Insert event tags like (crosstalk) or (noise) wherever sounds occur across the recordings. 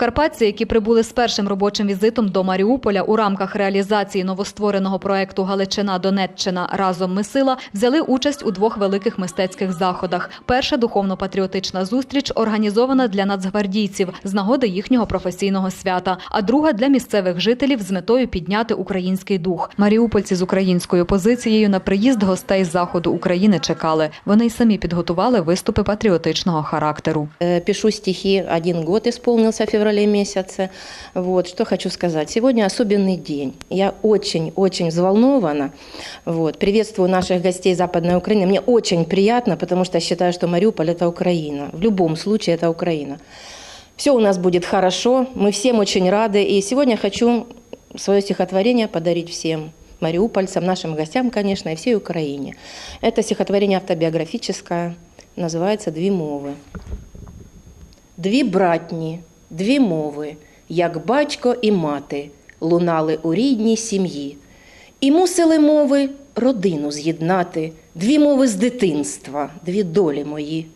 Прикарпатці, які прибули з першим робочим візитом до Маріуполя у рамках реалізації новоствореного проекту Галичина Донеччина разом ми сила, взяли участь у двох великих мистецьких заходах. Перша духовно-патріотична зустріч організована для нацгвардійців з нагоди їхнього професійного свята, а друга для місцевих жителів з метою підняти український дух. Маріупольці з українською позицією на приїзд гостей з заходу України чекали. Вони й самі підготували виступи патріотичного характеру. Э, Пишу стихи, один год исполнился в феврале месяце. Вот, что хочу сказать. Сегодня особенный день. Я очень-очень взволнована. Вот, приветствую наших гостей Западной Украины. Мне очень приятно, потому что я считаю, что Мариуполь – это Украина. В любом случае это Украина. Все у нас будет хорошо, мы всем очень рады. И сегодня хочу свое стихотворение подарить всем мариупольцам, нашим гостям, конечно, и всей Украине. Это стихотворение автобиографическое, называется «Дві мови». Дві братні, Дві мови, як батько і мати, лунали у рідній сім'ї. І мусили мови родину з'єднати, дві мови з дитинства, дві долі мої.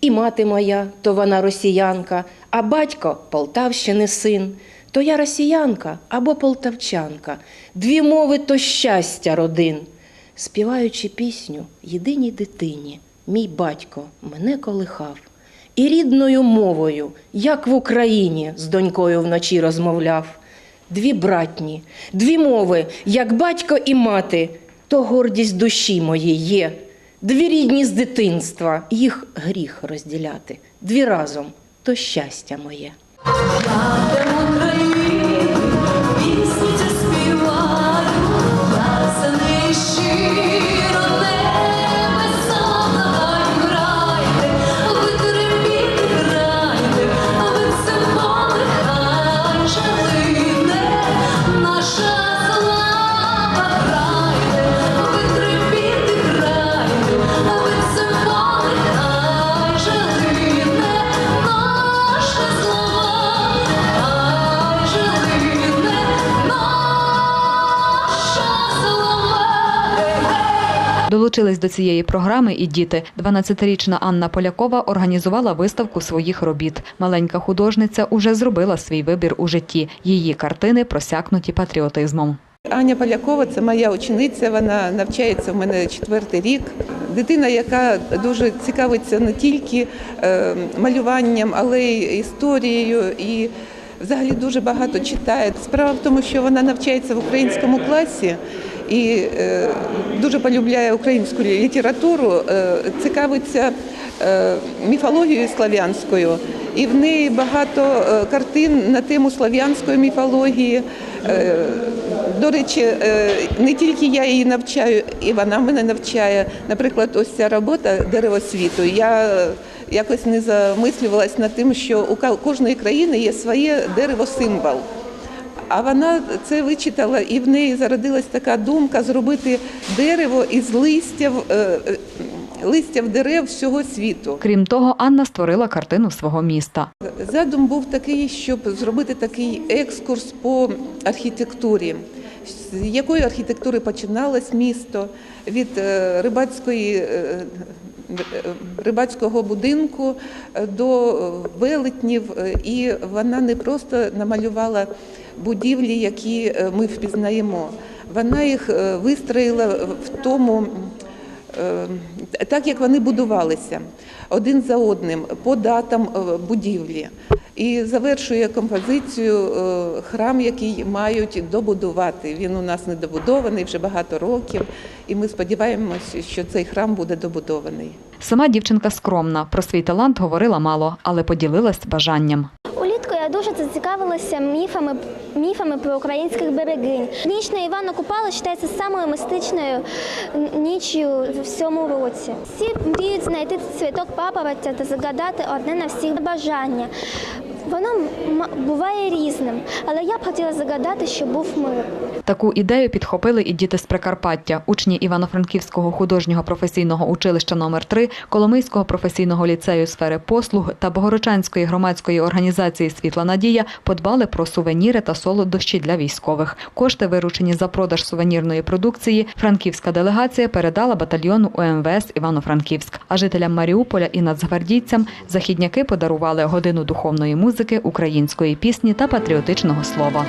І мати моя, то вона росіянка, а батько Полтавщини син. То я росіянка або полтавчанка, дві мови то щастя родин. Співаючи пісню єдиній дитині, мій батько мене колихав. І рідною мовою, як в Україні, з донькою вночі розмовляв. Дві братні, дві мови, як батько і мати, то гордість душі моєї є. Дві рідні з дитинства, їх гріх розділяти. Дві разом то щастя моє. Долучились до цієї програми і діти. 12-річна Анна Полякова організувала виставку своїх робіт. Маленька художниця уже зробила свій вибір у житті. Її картини просякнуті патріотизмом. Аня Полякова це моя учениця. Вона навчається в мене четвертий рік. Дитина, яка дуже цікавиться не тільки е, малюванням, але й історією і взагалі дуже багато читає. Справа в тому, що вона навчається в українському класі і е, дуже полюбляє українську літературу, е, цікавиться е, міфологією слав'янською. І в неї багато картин на тему слав'янської міфології. До речі, не тільки я її навчаю, і вона мене навчає. Наприклад, ось ця робота дерево світу. Я якось не замислювалась над тим, що у кожної країни є своє дерево-символ. А вона це вичитала, і в неї зародилась така думка зробити дерево із листів, е, е, листів дерев всього світу. Крім того, Анна створила картину свого міста. Задум був такий, щоб зробити такий екскурс по архітектурі. З якої архітектури починалось місто від е, рибацької. Рибацького будинку до велетнів, і вона не просто намалювала будівлі, які е, ми впізнаємо. Вона їх е, вистроїла в тому Е, так як вони будувалися один за одним по датам будівлі. І завершує композицію храм, який мають добудувати. Він у нас не добудований вже багато років, і ми сподіваємося, що цей храм буде добудований. Сама дівчинка скромна. Про свій талант говорила мало, але поділилась бажанням. Я дуже зацікавилася міфами, міфами про українських берегинь. Ніч на Івана Купала вважається самою мистичною ніччю в всьому році. Всі мріють знайти цвіток папоротя та загадати одне на всіх бажання. Воно буває різним, але я б хотіла загадати, щоб був мир. Таку ідею підхопили і діти з Прикарпаття, учні Івано-Франківського художнього професійного училища номер 3 Коломийського професійного ліцею сфери послуг та Богородчанської громадської організації Світла Надія подбали про сувеніри та солодощі для військових. Кошти, виручені за продаж сувенірної продукції, франківська делегація передала батальйону УМВС Івано-Франківськ. А жителям Маріуполя і нацгвардійцям західняки подарували годину духовної музики ризики української пісні та патріотичного слова.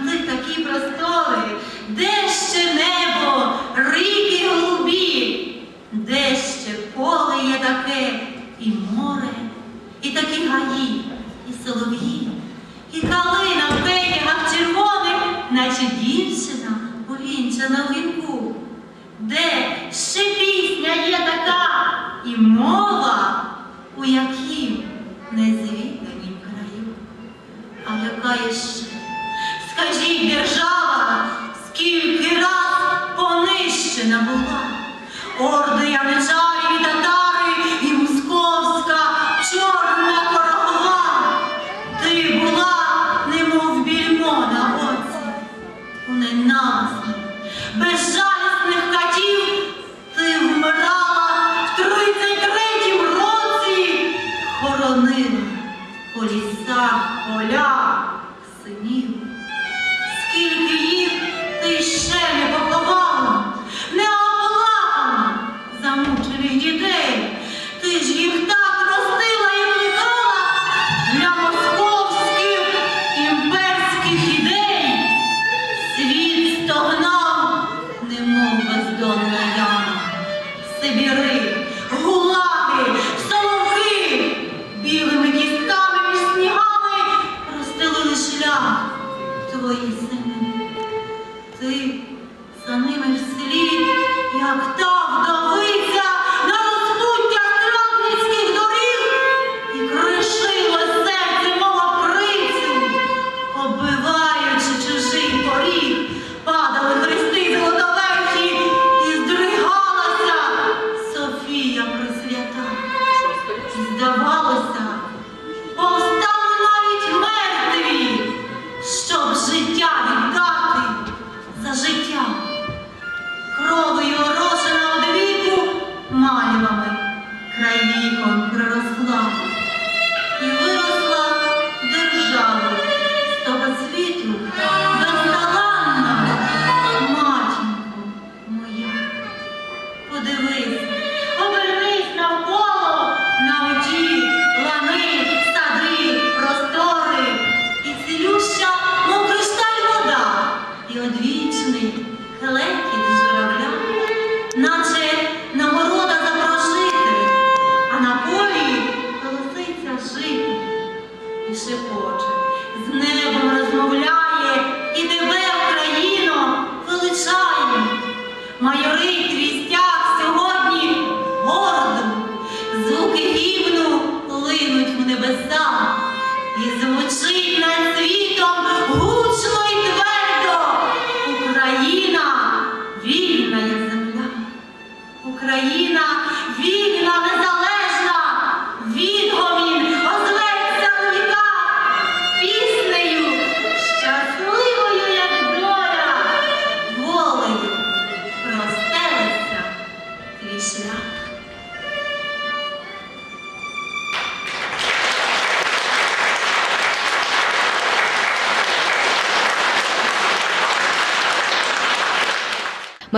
були такі простори, де ще небо, ріки голубі, де ще поле є таке і море, і такі гаї, і солов'ї, і калина в пенягах червоних, наче дівчина увінчана в вінку, де ще пісня є така і мова, у якій незвідані краю, а яка є ще. орден. thank you. Україна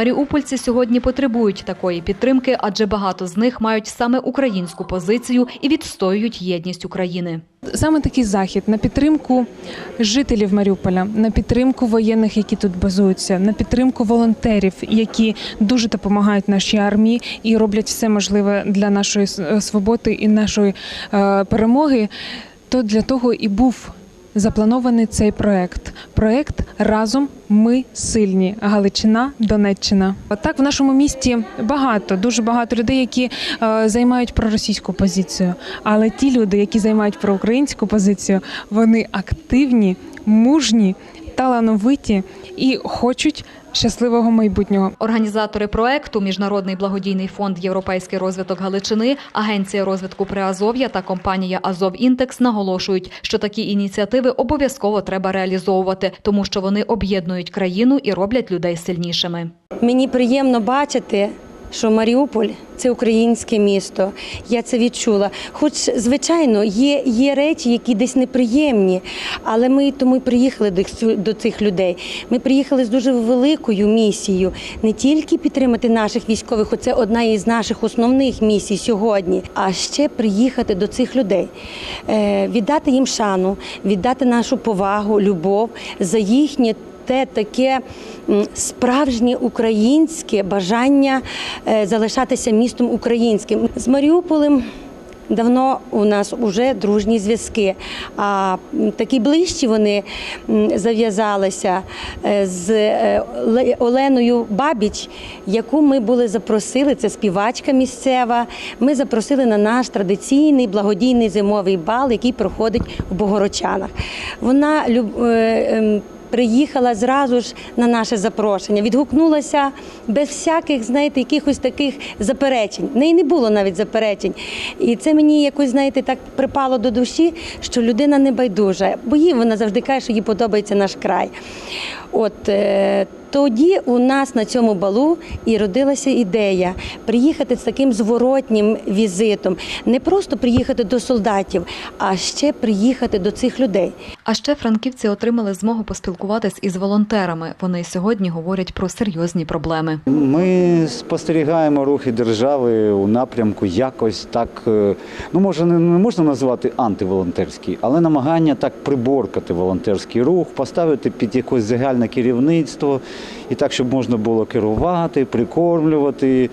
Маріупольці сьогодні потребують такої підтримки, адже багато з них мають саме українську позицію і відстоюють єдність України. Саме такий захід на підтримку жителів Маріуполя, на підтримку воєнних, які тут базуються, на підтримку волонтерів, які дуже допомагають нашій армії і роблять все можливе для нашої свободи і нашої е, перемоги. То для того і був запланований цей проект. Проект разом ми сильні. Галичина, Донеччина. Так в нашому місті багато, дуже багато людей, які е, займають проросійську позицію. Але ті люди, які займають проукраїнську позицію, вони активні, мужні, талановиті і хочуть щасливого майбутнього. Організатори проекту Міжнародний благодійний фонд Європейський розвиток Галичини, Агенція розвитку Приазов'я та компанія Азов Інтекс наголошують, що такі ініціативи обов'язково треба реалізовувати, тому що вони об'єднують країну і роблять людей сильнішими. Мені приємно бачити, що Маріуполь це українське місто. Я це відчула. Хоч, звичайно, є, є речі, які десь неприємні, але ми тому й приїхали до, до цих людей. Ми приїхали з дуже великою місією не тільки підтримати наших військових, оце одна із наших основних місій сьогодні, а ще приїхати до цих людей, е, віддати їм шану, віддати нашу повагу, любов за їхнє те таке справжнє українське бажання е, залишатися містом українським. З Маріуполем давно у нас вже дружні зв'язки, а такі ближчі вони зав'язалися е, з е, Оленою Бабіч, яку ми були запросили, це співачка місцева. Ми запросили на наш традиційний благодійний зимовий бал, який проходить в Богородчанах. Вона ем, приїхала зразу ж на наше запрошення, відгукнулася без всяких, знаєте, якихось таких заперечень. В неї не було навіть заперечень. І це мені якось, знаєте, так припало до душі, що людина не байдужа, бо їй вона завжди каже, що їй подобається наш край. От е, тоді у нас на цьому балу і родилася ідея приїхати з таким зворотнім візитом, не просто приїхати до солдатів, а ще приїхати до цих людей. А ще франківці отримали змогу поспілкуватись із волонтерами. Вони сьогодні говорять про серйозні проблеми. Ми спостерігаємо рухи держави у напрямку якось так, е, ну може не не можна назвати антиволонтерський, але намагання так приборкати волонтерський рух, поставити під якось загальне керівництво і так, щоб можна було керувати, прикормлювати,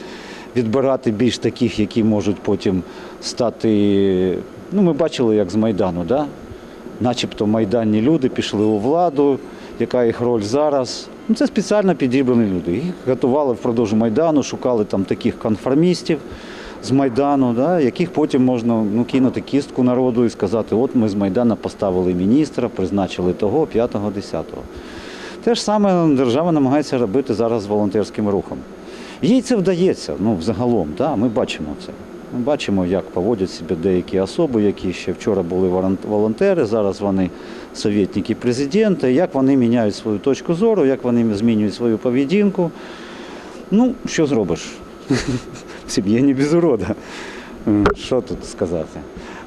відбирати більш таких, які можуть потім стати. Ну, ми бачили, як з Майдану, да? начебто майданні люди пішли у владу, яка їх роль зараз. Ну, це спеціально підібрані люди. Їх готували впродовж Майдану, шукали там таких конформістів з Майдану, да, яких потім можна ну, кинути кістку народу і сказати, от ми з Майдану поставили міністра, призначили того, п'ятого, десятого. Те ж саме держава намагається робити зараз з волонтерським рухом. Їй це вдається, ну, взагалом, да, ми бачимо це. Ми бачимо, як поводять себе деякі особи, які ще вчора були волонтери, зараз вони совєтники президента, як вони міняють свою точку зору, як вони змінюють свою поведінку. Ну, що зробиш? (laughs) В сім'ї не без урода. Що тут сказати?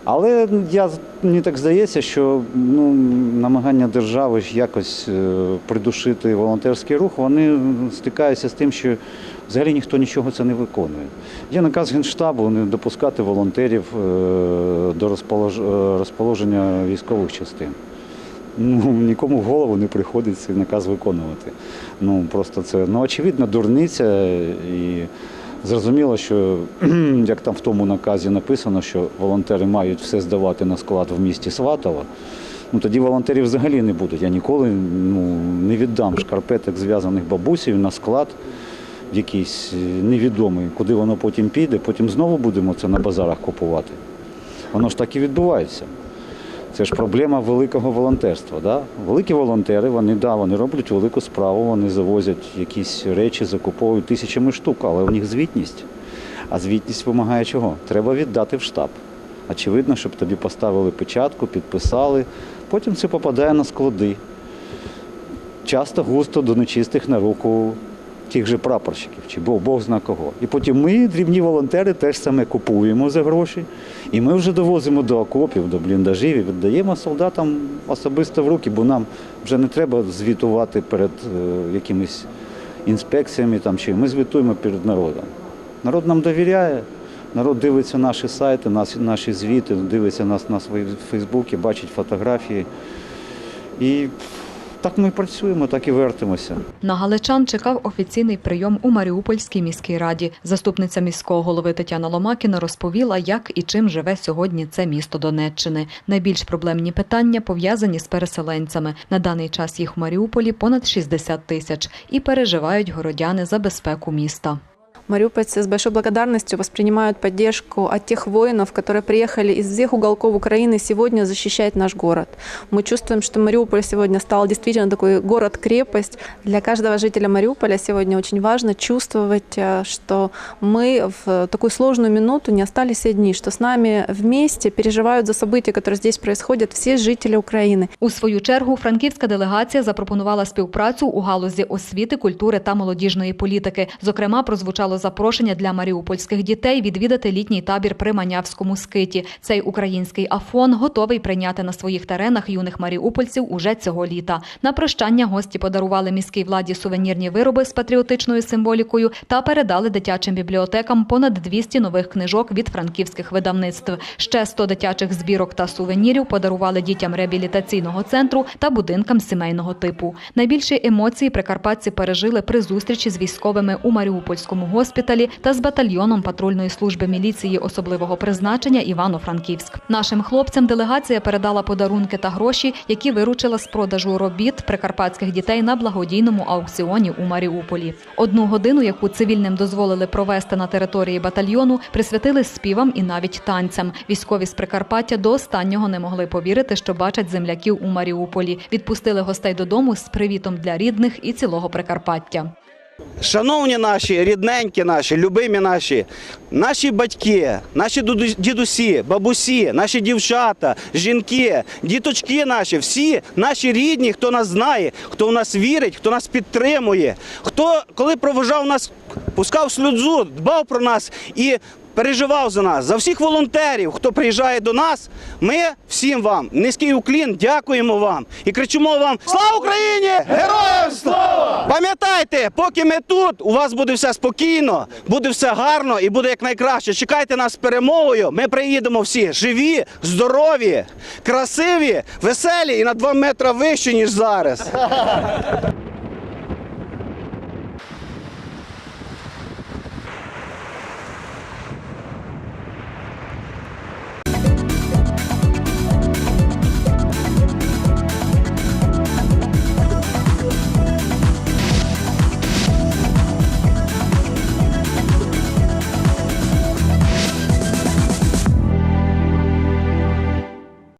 Але я, мені так здається, що ну, намагання держави якось е, придушити волонтерський рух, вони стикаються з тим, що взагалі ніхто нічого це не виконує. Є наказ Генштабу не допускати волонтерів е, до е, розположення військових частин. Ну, нікому в голову не приходить цей наказ виконувати. Ну, просто це, ну, очевидно, дурниця і зрозуміло, що (clears throat) як там в тому наказі написано, що волонтери мають все здавати на склад в місті Сватово, ну тоді волонтерів взагалі не буде. Я ніколи ну, не віддам шкарпеток зв'язаних бабусею на склад якийсь е, невідомий, куди воно потім піде, потім знову будемо це на базарах купувати. Воно ж так і відбувається. Це ж проблема великого волонтерства. Да? Великі волонтери, вони, да, вони роблять велику справу, вони завозять якісь речі, закуповують тисячами штук, але у них звітність. А звітність вимагає чого? Треба віддати в штаб. Очевидно, щоб тобі поставили печатку, підписали. Потім це попадає на склади. Часто густо до нечистих на руку тих же прапорщиків, чи Бог, Бог зна кого. І потім ми, дрібні волонтери, теж саме купуємо за гроші. І ми вже довозимо до окопів, до бліндажів і віддаємо солдатам особисто в руки, бо нам вже не треба звітувати перед е, якимись інспекціями там, чи ми звітуємо перед народом. Народ нам довіряє, народ дивиться наші сайти, наші звіти, дивиться нас на свої Фейсбуці, бачить фотографії. І так ми працюємо, так і вертимося. На галичан чекав офіційний прийом у Маріупольській міській раді. Заступниця міського голови Тетяна Ломакіна розповіла, як і чим живе сьогодні це місто Донеччини. Найбільш проблемні питання пов'язані з переселенцями. На даний час їх у Маріуполі понад 60 тисяч і переживають городяни за безпеку міста. Мариупольцы с большой благодарностью воспринимают поддержку от тех воинов, которые приехали из всех уголков Украины сегодня защищать наш город. Мы чувствуем, что Мариуполь сегодня стал действительно такой город-крепость. Для каждого жителя Мариуполя сегодня очень важно чувствовать, э, что мы в такую сложную минуту не остались одни, что с нами вместе переживают за события, которые здесь происходят, все жители Украины. У свою чергу франківська делегація запропонувала співпрацю у галузі освіти, культури та молодіжної політики. Зокрема, прозвучало запрошення для маріупольських дітей відвідати літній табір при Манявському скиті. Цей український афон готовий прийняти на своїх теренах юних маріупольців уже цього літа. На прощання гості подарували міській владі сувенірні вироби з патріотичною символікою та передали дитячим бібліотекам понад 200 нових книжок від франківських видавництв. Ще 100 дитячих збірок та сувенірів подарували дітям реабілітаційного центру та будинкам сімейного типу. Найбільші емоції прикарпатці пережили при зустрічі з військовими у Маріупольському госпіталі та з батальйоном патрульної служби міліції особливого призначення Івано-Франківськ. Нашим хлопцям делегація передала подарунки та гроші, які виручила з продажу робіт прикарпатських дітей на благодійному аукціоні у Маріуполі. Одну годину, яку цивільним дозволили провести на території батальйону, присвятили співам і навіть танцям. Військові з Прикарпаття до останнього не могли повірити, що бачать земляків у Маріуполі. Відпустили гостей додому з привітом для рідних і цілого Прикарпаття. Шановні наші, рідненькі наші, любимі наші, наші батьки, наші дідусі, бабусі, наші дівчата, жінки, діточки наші, всі наші рідні, хто нас знає, хто в нас вірить, хто нас підтримує, хто коли проважав нас, пускав сльозу, дбав про нас і переживав за нас, за всіх волонтерів, хто приїжджає до нас. Ми всім вам низький уклін, дякуємо вам і кричимо вам: Слава Україні! Героям слава! Пам'ятайте, поки ми тут, у вас буде все спокійно, буде все гарно і буде якнайкраще. Чекайте нас з перемогою. Ми приїдемо всі живі, здорові, красиві, веселі і на два метри вище, ніж зараз.